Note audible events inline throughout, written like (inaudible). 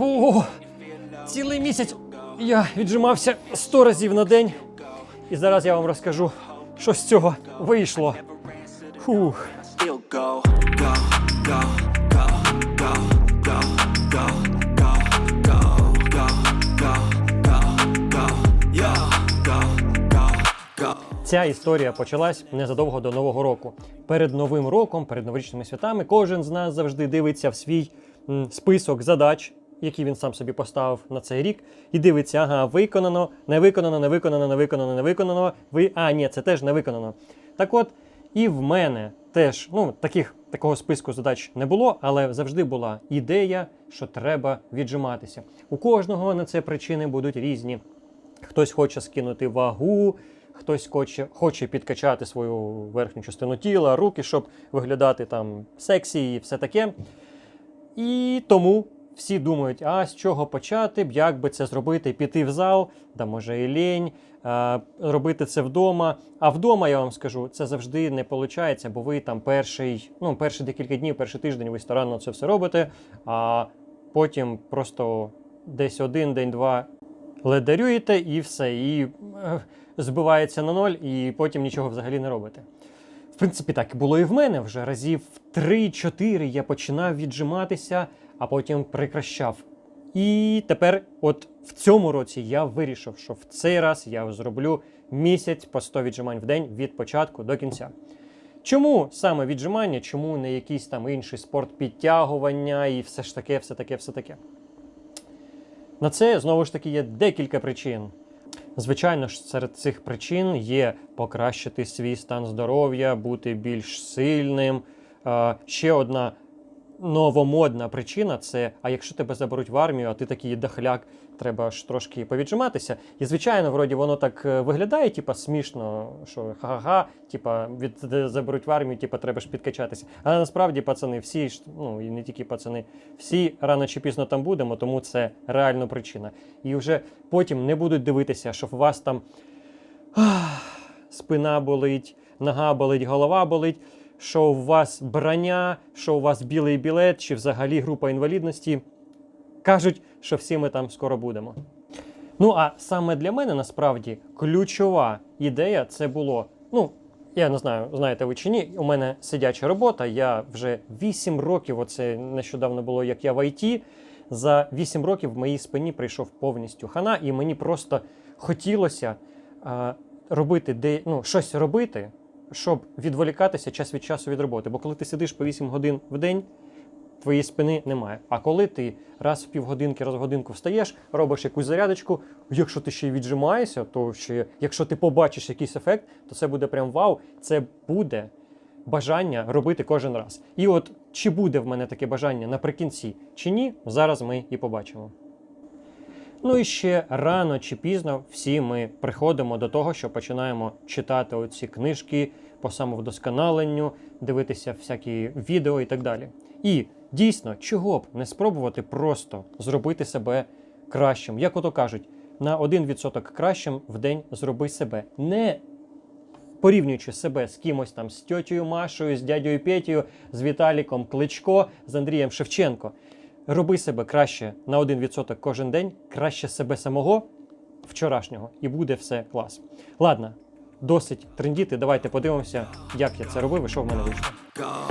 О, цілий місяць я віджимався сто разів на день. І зараз я вам розкажу, що з цього вийшло. Фух. Ця історія почалась незадовго до нового року. Перед новим роком, перед новорічними святами, кожен з нас завжди дивиться в свій список задач які він сам собі поставив на цей рік, і дивиться, ага, виконано, не виконано, не виконано, не виконано, не виконано. Ви... А, ні, це теж не виконано. Так от, і в мене теж ну, таких, такого списку задач не було, але завжди була ідея, що треба віджиматися. У кожного на це причини будуть різні. Хтось хоче скинути вагу, хтось хоче, хоче підкачати свою верхню частину тіла, руки, щоб виглядати там сексі і все таке. І тому всі думають, а з чого почати, як би це зробити, піти в зал, да може і лінь, робити це вдома. А вдома, я вам скажу, це завжди не виходить, бо ви там перший, ну, перші декілька днів, перший тиждень ви старанно це все робите, а потім просто десь один день, два ледарюєте і все, і е, збивається на ноль, і потім нічого взагалі не робите. В принципі, так було і в мене вже разів 3-4 я починав віджиматися, а потім прекращав. І тепер, от в цьому році, я вирішив, що в цей раз я зроблю місяць по 100 віджимань в день від початку до кінця. Чому саме віджимання, чому не якийсь там інший спорт підтягування і все ж таке, все таке, все таке? На це знову ж таки є декілька причин. Звичайно ж, серед цих причин є покращити свій стан здоров'я, бути більш сильним. Е, Ще одна новомодна причина це: а якщо тебе заберуть в армію, а ти такий дахляк, треба ж трошки повіджиматися. І звичайно, вроді воно так е, виглядає, типа смішно, що ха-ха-ха, типа від заберуть в армію, типа треба ж підкачатися. Але насправді, пацани, всі ну і не тільки пацани, всі рано чи пізно там будемо, тому це реальна причина. І вже потім не будуть дивитися, що у вас там ах, спина болить, нога болить, голова болить. Що у вас броня, що у вас білий білет, чи взагалі група інвалідності. Кажуть, що всі ми там скоро будемо. Ну а саме для мене насправді ключова ідея це було. Ну, я не знаю, знаєте ви чи ні. У мене сидяча робота. Я вже 8 років, оце нещодавно було, як я в ІТ. За 8 років в моїй спині прийшов повністю хана, і мені просто хотілося а, робити де, ну, щось робити, щоб відволікатися час від часу від роботи. Бо коли ти сидиш по 8 годин в день, твоєї спини немає. А коли ти раз в півгодинки, раз в годинку встаєш, робиш якусь зарядочку, якщо ти ще й віджимаєшся, то ще якщо ти побачиш якийсь ефект, то це буде прям вау. Це буде бажання робити кожен раз. І от чи буде в мене таке бажання наприкінці, чи ні, зараз ми і побачимо. Ну і ще рано чи пізно всі ми приходимо до того, що починаємо читати оці книжки по самовдосконаленню, дивитися всякі відео і так далі. І дійсно, чого б не спробувати просто зробити себе кращим. Як ото кажуть, на 1% кращим в день зроби себе. Не порівнюючи себе з кимось там з тьотєю Машою, з дядьою Петєю, з Віталіком Кличко, з Андрієм Шевченко. Роби себе краще на 1% кожен день, краще себе самого вчорашнього, і буде все клас. Ладно, досить трендіти. Давайте подивимося, як я це робив і що в мене вийшло. Uh,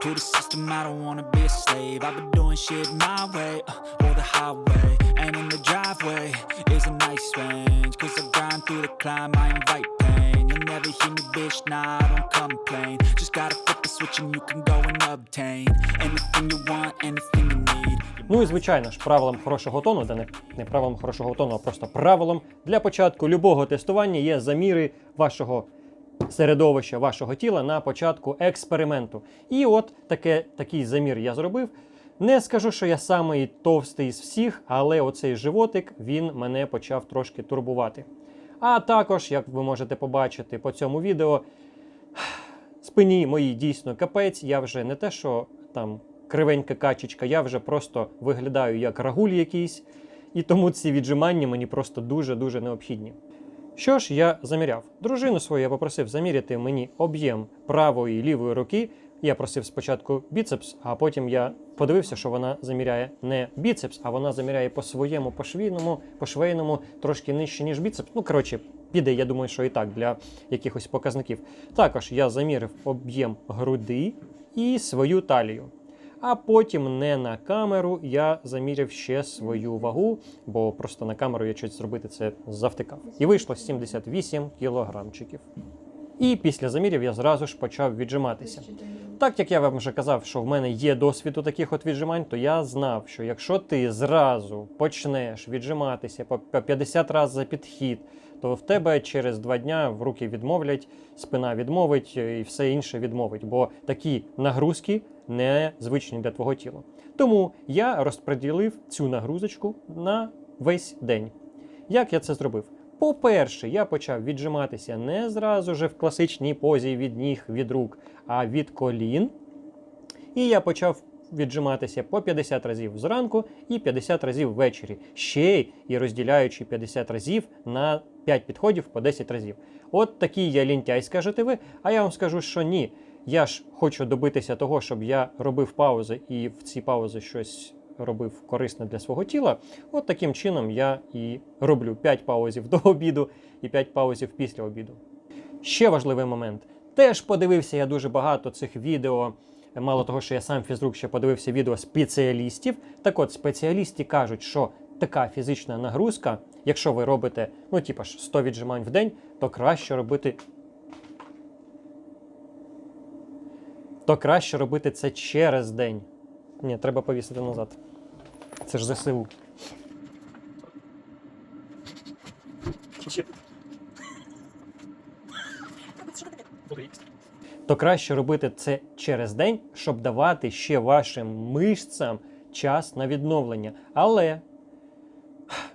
to the system, I don't wanna be a slave. I've been doing shit my way, uh, or the highway. And in the driveway is a nice range. Cause I grind through the climb, I invite me, bitch, nah, I don't complain. Just gotta flip the switch and you can go and obtain anything you want, anything you need. Ну і звичайно ж, правилом хорошого тону, де не, не правилом хорошого тону, а просто правилом для початку любого тестування є заміри вашого середовища, вашого тіла на початку експерименту. І от таке, такий замір я зробив. Не скажу, що я самий товстий з всіх, але оцей животик він мене почав трошки турбувати. А також, як ви можете побачити по цьому відео, спині моїй дійсно капець. Я вже не те, що там кривенька качечка, я вже просто виглядаю як рагуль якийсь, і тому ці віджимання мені просто дуже-дуже необхідні. Що ж, я заміряв. Дружину свою я попросив заміряти мені об'єм правої і лівої руки Я просив спочатку біцепс, а потім я подивився, що вона заміряє не біцепс, а вона заміряє по своєму по швійному, по швейному трошки нижче, ніж біцепс. Ну, коротше, піде, я думаю, що і так для якихось показників. Також я замірив об'єм груди і свою талію. А потім не на камеру я заміряв ще свою вагу, бо просто на камеру я щось зробити це завтикав. І вийшло 78 кілограмчиків. І після замірів я зразу ж почав віджиматися. Так як я вам вже казав, що в мене є досвід у таких от віджимань, то я знав, що якщо ти зразу почнеш віджиматися по по 50 разів за підхід, то в тебе через два дня в руки відмовлять, спина відмовить е, і все інше відмовить, бо такі нагрузки не звичні для твого тіла. Тому я розподілив цю нагрузочку на весь день. Як я це зробив? По-перше, я почав віджиматися не зразу же в класичній позі від ніг, від рук, а від колін. І я почав віджиматися по 50 разів зранку і 50 разів ввечері. Ще й розділяючи 50 разів на 5 підходів по 10 разів. От такий я лінтяй, скажете ви. А я вам скажу, що ні. Я ж хочу добитися того, щоб я робив паузи і в ці паузи щось робив корисне для свого тіла. От таким чином я і роблю 5 паузів до обіду і 5 паузів після обіду. Ще важливий момент. Теж подивився я дуже багато цих відео. Мало того, що я сам фізрук ще подивився відео спеціалістів. Так от, спеціалісти кажуть, що така фізична нагрузка, якщо ви робите, ну, типа ж 100 віджимань в день, то краще робити. То краще робити це через день. Ні, треба повісити назад. Це ж ЗСУ. то краще робити це через день, щоб давати ще вашим мишцям час на відновлення. Але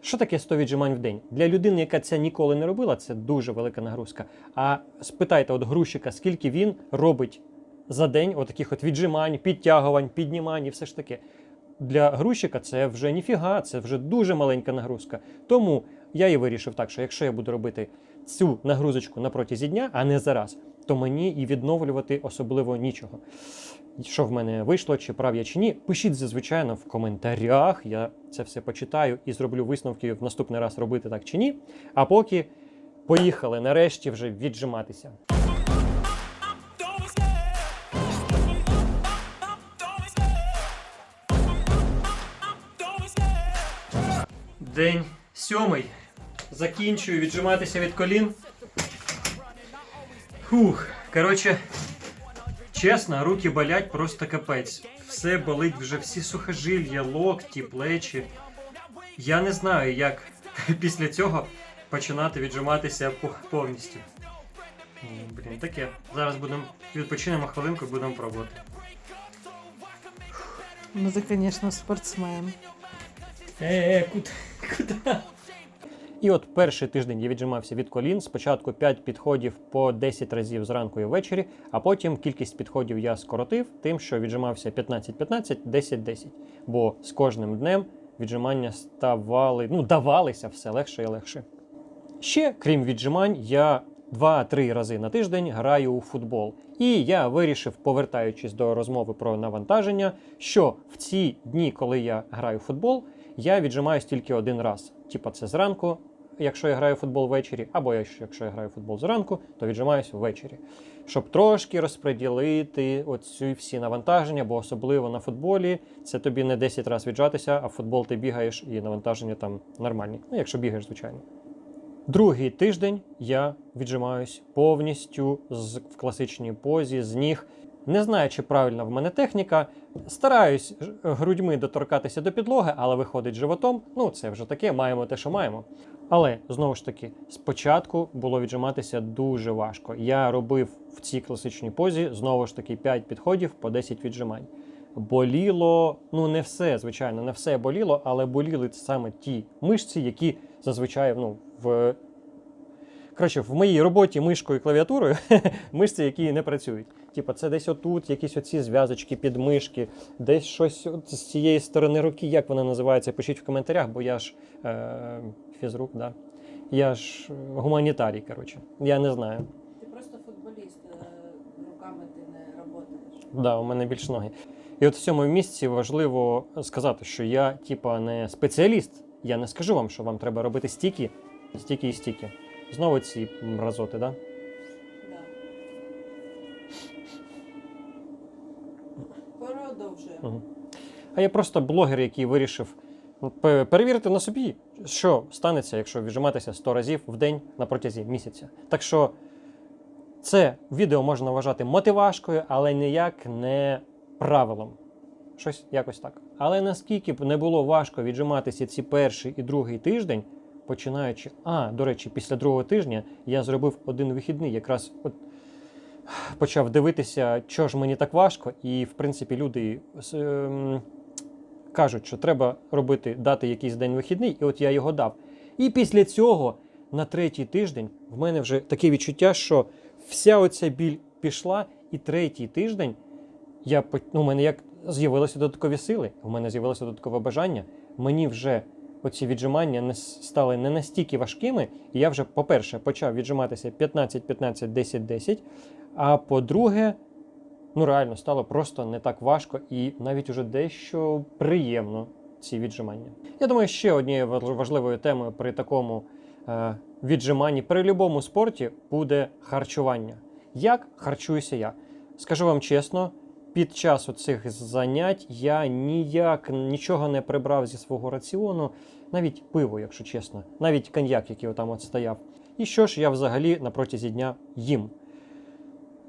що таке 100 віджимань в день? Для людини, яка це ніколи не робила, це дуже велика нагрузка. А спитайте от грузчика, скільки він робить за день отаких от віджимань, підтягувань, піднімань і все ж таке. Для грузчика це вже ніфіга, це вже дуже маленька нагрузка. Тому я і вирішив так, що якщо я буду робити цю нагрузочку на протязі дня, а не зараз, то мені і відновлювати особливо нічого. Що в мене вийшло, чи прав я чи ні, пишіть звичайно в коментарях. Я це все почитаю і зроблю висновки в наступний раз робити так чи ні. А поки поїхали нарешті вже віджиматися. День сьомий. Закінчую віджиматися від колін. Фух, коротше, чесно, руки болять просто капець. Все болить вже всі сухожилля, локті, плечі. Я не знаю, як (laughs) після цього починати віджиматися повністю. Блін, таке. Зараз будемо відпочинемо хвилинку і будемо пробувати. Ну ты, конечно, спортсмен. Е, куди? Куди? І от перший тиждень я віджимався від колін. Спочатку 5 підходів по 10 разів зранку і ввечері, а потім кількість підходів я скоротив тим, що віджимався 15-15, 10-10. Бо з кожним днем віджимання ставали, ну, давалися все легше і легше. Ще, крім віджимань, я 2-3 рази на тиждень граю у футбол. І я вирішив, повертаючись до розмови про навантаження, що в ці дні, коли я граю в футбол, я віджимаюсь тільки один раз. Типа це зранку, якщо я граю в футбол ввечері, або якщо я граю в футбол зранку, то віджимаюсь ввечері. Щоб трошки розподілити оці всі навантаження, бо особливо на футболі це тобі не 10 разів віджатися, а в футбол ти бігаєш і навантаження там нормальні. Ну, якщо бігаєш, звичайно. Другий тиждень я віджимаюсь повністю з, в класичній позі, з ніг. Не знаю, чи правильна в мене техніка. Стараюсь грудьми доторкатися до підлоги, але виходить животом. Ну, це вже таке, маємо те, що маємо. Але знову ж таки, спочатку було віджиматися дуже важко. Я робив в цій класичній позі знову ж таки 5 підходів по 10 віджимань. Боліло, ну не все, звичайно, не все боліло, але боліли саме ті мишці, які зазвичай ну, в Коротше, в моїй роботі мишкою і клавіатурою (laughs) мишці, які не працюють. Типа, це десь отут, якісь оці зв'язочки, підмишки, десь щось от з цієї сторони руки, як вона називається, пишіть в коментарях, бо я ж е, фізрук, да. Я ж е, гуманітарій, коротше. Я не знаю. Ты просто футболист, э, руками ты не работаешь. Да, у мене більш ноги. І от в цьому місці важливо сказати, що я, типа, не спеціаліст. Я не скажу вам, що вам треба робити стільки, стільки і стільки. Знову ці мразоти, да? Продовжуємо. Мгм. А я просто блогер, який вирішив ну, перевірити на собі, що станеться, якщо віджиматися 100 разів в день на протязі місяця. Так що це відео можна вважати мотивашкою, але ніяк не правилом. Щось якось так. Але наскільки б не було важко віджиматися ці перший і другий тиждень, починаючи. А, до речі, після другого тижня я зробив один вихідний, якраз от почав дивитися, що ж мені так важко, і в принципі люди ем, кажуть, що треба робити, дати якийсь день вихідний, і от я його дав. І після цього на третій тиждень в мене вже таке відчуття, що вся оця біль пішла, і третій тиждень я ну, у мене як з'явилися додаткові сили, у мене з'явилося додаткове бажання. Мені вже оці віджимання стали не настільки важкими, і я вже, по-перше, почав віджиматися 15, 15, 10, 10. А по-друге, ну реально стало просто не так важко і навіть уже дещо приємно ці віджимання. Я думаю, ще однією важливою темою при такому е, віджиманні при будь-якому спорті буде харчування. Як харчуюся я? Скажу вам чесно, під час цих занять я ніяк нічого не прибрав зі свого раціону, навіть пиво, якщо чесно, навіть коньяк, який отам от стояв. І що ж я взагалі на протязі дня їм?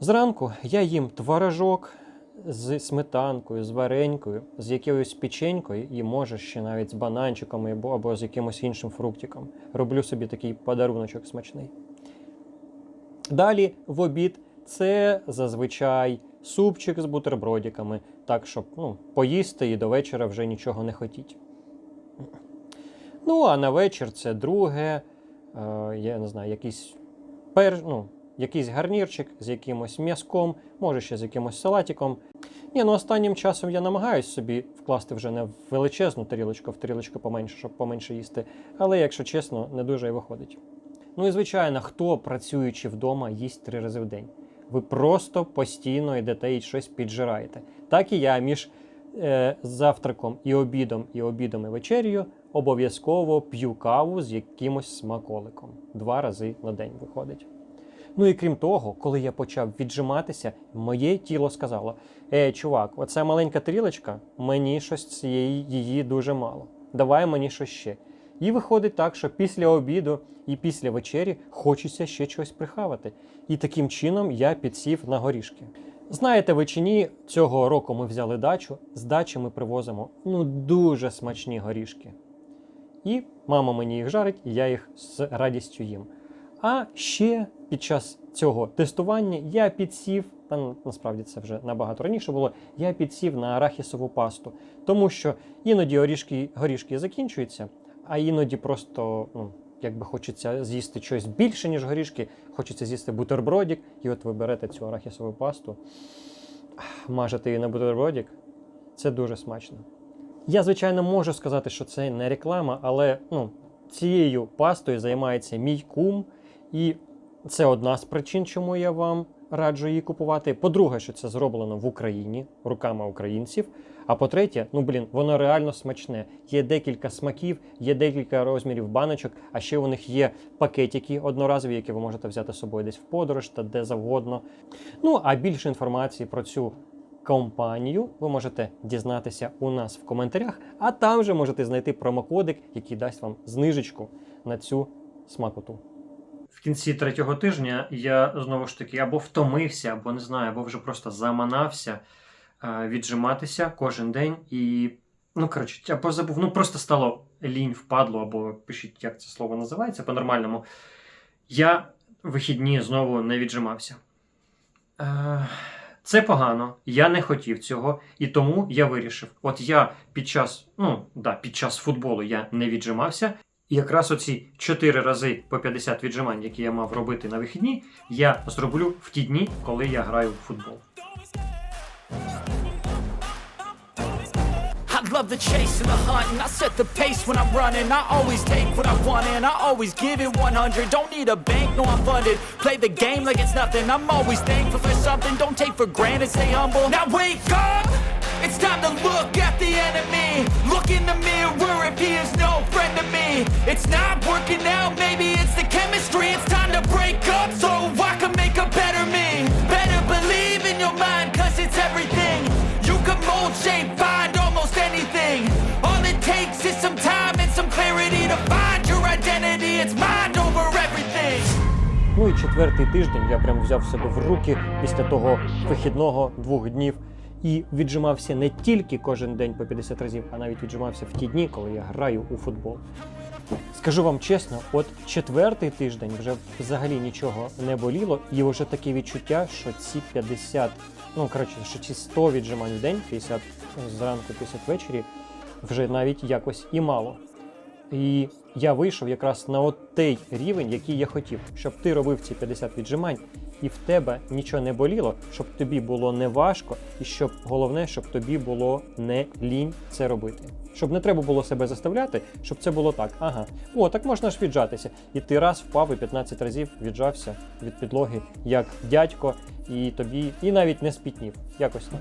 Зранку я їм творожок з сметанкою, з варенькою, з якоюсь печенькою і може ще навіть з бананчиками або, або з якимось іншим фруктиком. Роблю собі такий подаруночок смачний. Далі в обід це зазвичай супчик з бутербродиками, так щоб ну, поїсти і до вечора вже нічого не хотіть. Ну, а на вечір це друге, е, я не знаю, якийсь пер, ну, якийсь гарнірчик з якимось м'язком, може ще з якимось салатиком. Ні, ну останнім часом я намагаюся собі вкласти вже не в величезну тарілочку, в тарілочку поменше, щоб поменше їсти. Але, якщо чесно, не дуже і виходить. Ну і звичайно, хто працюючи вдома, їсть три рази в день. Ви просто постійно йдете і щось піджираєте. Так і я між е, завтраком і обідом, і обідом і вечерю обов'язково п'ю каву з якимось смаколиком. Два рази на день виходить. Ну і крім того, коли я почав віджиматися, моє тіло сказало: Е, чувак, оця маленька тарілочка, мені щось цієї її дуже мало. Давай мені щось ще. І виходить так, що після обіду і після вечері хочеться ще щось прихавати. І таким чином я підсів на горішки. Знаєте ви чи ні, цього року ми взяли дачу, з дачі ми привозимо ну дуже смачні горішки. І мама мені їх жарить, і я їх з радістю їм. А ще під час цього тестування я підсів, та насправді це вже набагато раніше було. Я підсів на арахісову пасту, тому що іноді горішки, горішки закінчуються, а іноді просто ну, якби хочеться з'їсти щось більше, ніж горішки, хочеться з'їсти бутербродик, і от ви берете цю арахісову пасту, мажете її на бутербродик. Це дуже смачно. Я, звичайно, можу сказати, що це не реклама, але ну, цією пастою займається мій кум, і це одна з причин, чому я вам раджу її купувати. По-друге, що це зроблено в Україні руками українців. А по-третє, ну блін, воно реально смачне. Є декілька смаків, є декілька розмірів баночок, а ще у них є пакетики одноразові, які ви можете взяти з собою десь в подорож та де завгодно. Ну а більше інформації про цю компанію ви можете дізнатися у нас в коментарях, а там же можете знайти промокодик, який дасть вам знижечку на цю смакоту. В кінці третього тижня я знову ж таки або втомився, або не знаю, або вже просто заманався е, віджиматися кожен день і. Ну, коротше, або забув, ну просто стало лінь впадло, або пишіть, як це слово називається по-нормальному. Я вихідні знову не віджимався. Е, це погано, я не хотів цього, і тому я вирішив: от я під час, ну да, під час футболу я не віджимався. І якраз оці 4 рази по 50 віджимань, які я мав робити на вихідні, я зроблю в ті дні, коли я граю в футбол. Love the chase and the hunt, and I set the pace when I'm running. I always take what I want, and I always give it 100. Don't need a bank, no, I'm funded. Play the game like it's nothing. I'm always thankful for something. Don't take for granted, stay humble. Now wake up! It's time to look at the enemy. Look in the mirror if he is no friend to me. It's not working out, maybe it's the chemistry. It's time to break up so I can make a better me. Better believe in your mind, cause it's everything. You can mold, shape, find almost anything. All it takes is some time and some clarity to find your identity. It's mind over everything. Ну і четвертий тиждень я прям взяв себе в руки після того вихідного двох днів і віджимався не тільки кожен день по 50 разів, а навіть віджимався в ті дні, коли я граю у футбол. Скажу вам чесно, от четвертий тиждень вже взагалі нічого не боліло, і вже таке відчуття, що ці 50, ну коротше, що ці 100 віджимань в день, 50 зранку, 50 ввечері, вже навіть якось і мало. І я вийшов якраз на от той рівень, який я хотів, щоб ти робив ці 50 віджимань, і в тебе нічого не боліло, щоб тобі було не важко, і щоб головне, щоб тобі було не лінь це робити. Щоб не треба було себе заставляти, щоб це було так. Ага, о, так можна ж віджатися. І ти раз впав і 15 разів віджався від підлоги, як дядько, і тобі, і навіть не спітнів. Якось так.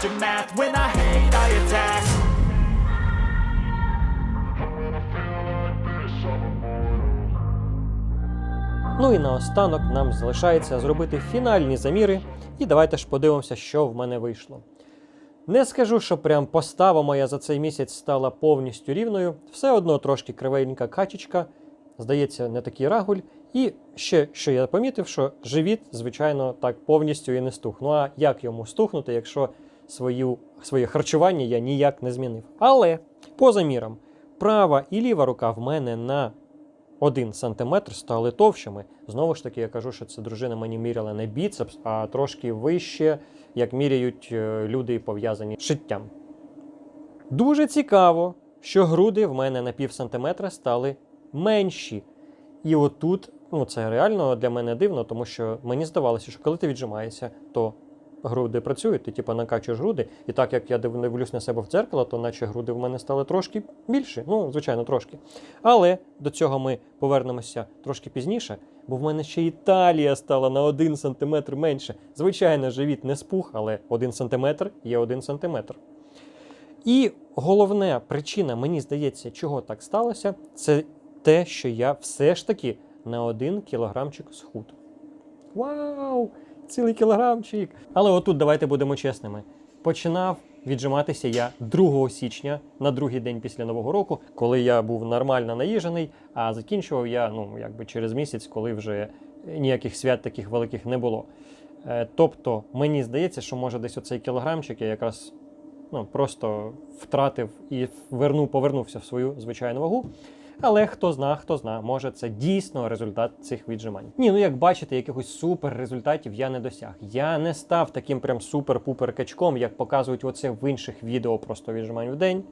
Breaks after. When I hate, I attack. Ну і наостанок нам залишається зробити фінальні заміри, і давайте ж подивимося, що в мене вийшло. Не скажу, що прям постава моя за цей місяць стала повністю рівною, все одно трошки кривенька качечка, здається, не такий рагуль. І ще що я помітив, що живіт, звичайно, так повністю і не стух. Ну а як йому стухнути, якщо свою, своє харчування я ніяк не змінив? Але по замірам, права і ліва рука в мене на 1 см стали товщими. Знову ж таки, я кажу, що це дружина мені міряла не біцепс, а трошки вище, як міряють е, люди, пов'язані з шиттям. Дуже цікаво, що груди в мене на пів сантиметра стали менші. І отут, ну це реально для мене дивно, тому що мені здавалося, що коли ти віджимаєшся, то груди працюють, ти типу накачуєш груди, і так як я дивлюсь на себе в дзеркало, то наче груди в мене стали трошки більші. Ну, звичайно, трошки. Але до цього ми повернемося трошки пізніше, бо в мене ще і талія стала на 1 см менше. Звичайно, живіт не спух, але 1 см є 1 см. І головна причина, мені здається, чого так сталося, це те, що я все ж таки на один кілограмчик схуд. Вау! Цілий кілограмчик! Але отут давайте будемо чесними. Починав віджиматися я 2 січня на другий день після Нового року, коли я був нормально наїжений, а закінчував я ну, якби через місяць, коли вже ніяких свят таких великих не було. Е, Тобто, мені здається, що може десь оцей кілограмчик я якраз ну, просто втратив і вернув, повернувся в свою звичайну вагу. Але хто зна, хто зна, може це дійсно результат цих віджимань. Ні, ну як бачите, якихось супер результатів я не досяг. Я не став таким прям супер-пупер качком, як показують оце в інших відео просто віджимань в день.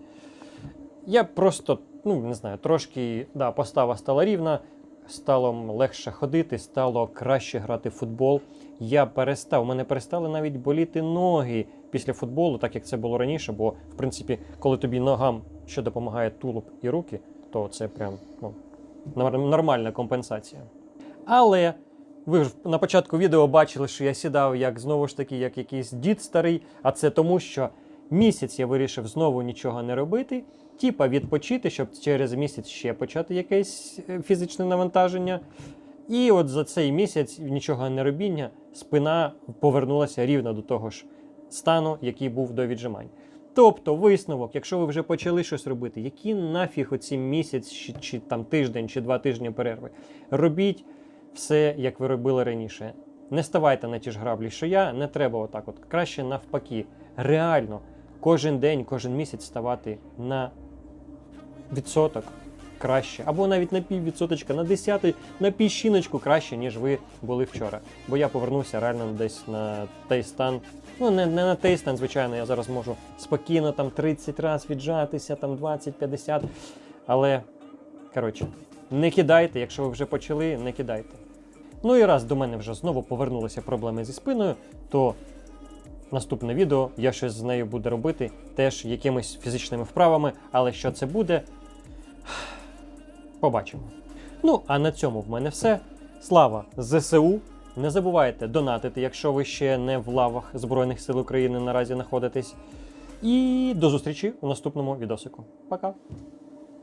Я просто, ну не знаю, трошки да, постава стала рівна, стало легше ходити, стало краще грати в футбол. Я перестав, мене перестали навіть боліти ноги після футболу, так як це було раніше. Бо, в принципі, коли тобі ногам що допомагає тулуб і руки, то це прям ну, нормальна компенсація. Але ви ж на початку відео бачили, що я сідав як знову ж таки, як якийсь дід старий, а це тому, що місяць я вирішив знову нічого не робити, типа відпочити, щоб через місяць ще почати якесь е, фізичне навантаження. І от за цей місяць нічого не робіння, спина повернулася рівно до того ж стану, який був до віджимань. Тобто, висновок, якщо ви вже почали щось робити, які нафіг оці місяць, чи, чи там тиждень, чи два тижні перерви, робіть все, як ви робили раніше. Не ставайте на ті ж граблі, що я, не треба отак. От краще навпаки. Реально, кожен день, кожен місяць ставати на відсоток краще, або навіть на пів відсоточка, на десятий, на піщиночку краще, ніж ви були вчора. Бо я повернувся реально десь на той стан. Ну, не, не на той стан, звичайно, я зараз можу спокійно там 30 разів віджатися, там 20-50. Але, коротше, не кидайте, якщо ви вже почали, не кидайте. Ну і раз до мене вже знову повернулися проблеми зі спиною, то наступне відео я щось з нею буду робити, теж якимись фізичними вправами, але що це буде, побачимо. Ну, а на цьому в мене все. Слава ЗСУ! Не забувайте донатити, якщо ви ще не в лавах Збройних сил України наразі знаходитесь. І до зустрічі у наступному відосику. Пока!